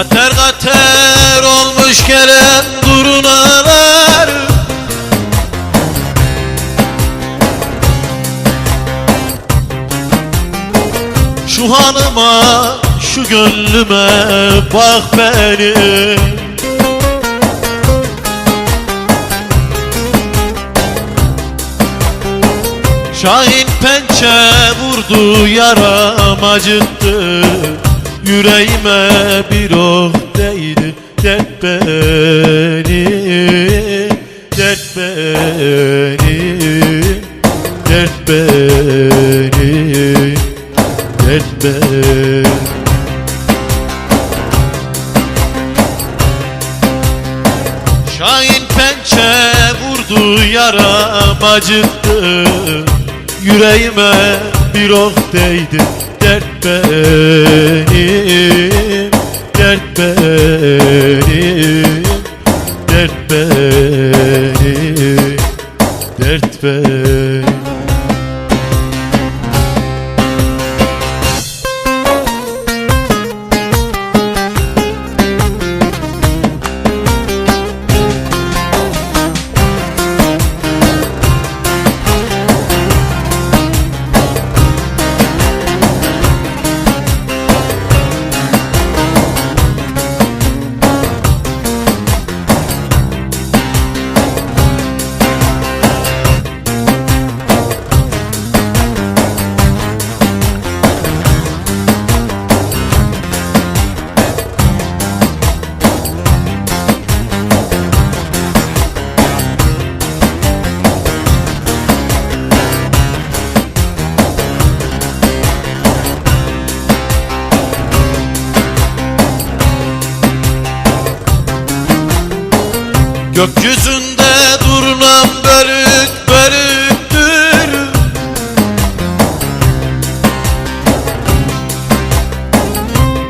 Kater kater olmuş gelen durunalar. Şu hanıma, şu gönlüme bak benim Şahin pençe vurdu yaram acıttı Yüreğime bir oh değdi. Dert beni Dert beni Dert beni Dert beni. Şahin pençe vurdu yaram acıttı Yüreğime bir oh değdi Dert benim Dert benim Dert benim Dert benim Gökyüzünde durulan bölük bölüktür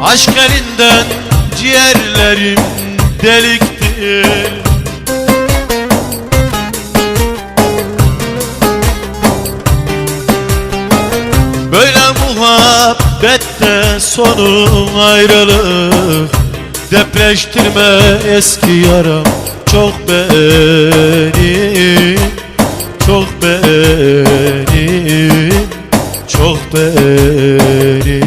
Aşk elinden ciğerlerim deliktir. Böyle muhabbette sonu ayrılık Depreştirme eski yaram. Çok beni Çok beni Çok beni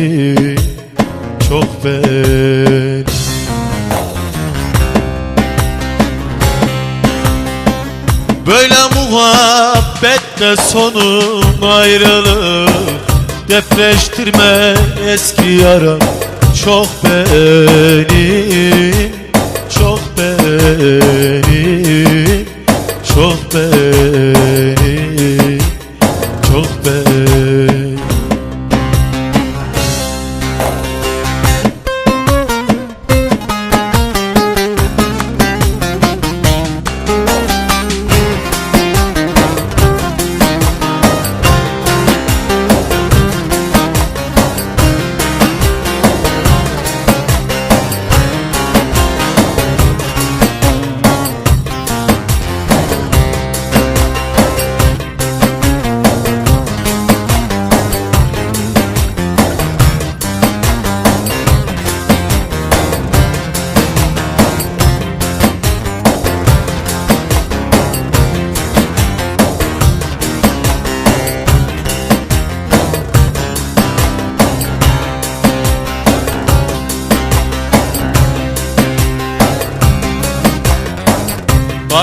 Çok beni Böyle muhabbette sonum ayrılık Depreştirme eski yaram Çok beni Çok beni Çok beni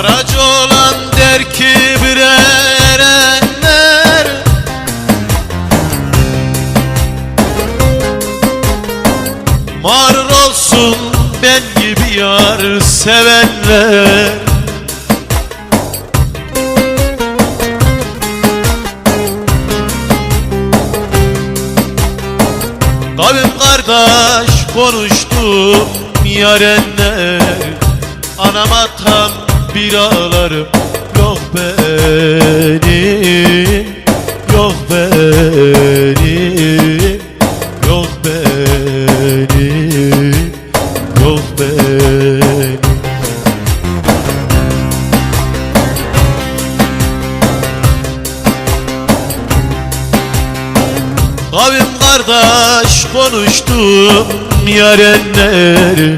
Baracı olan der ki bir erenler Mağrur olsun ben gibi yar sevenler. Kavim kardeş konuştum yarenler. Anama tam bir ağlarım Yok benim Yok benim Yok benim Yok benim. Kavim kardeş konuştum yarenler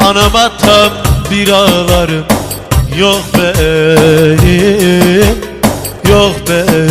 Anama tam bir ağlarım Yok benim Yok benim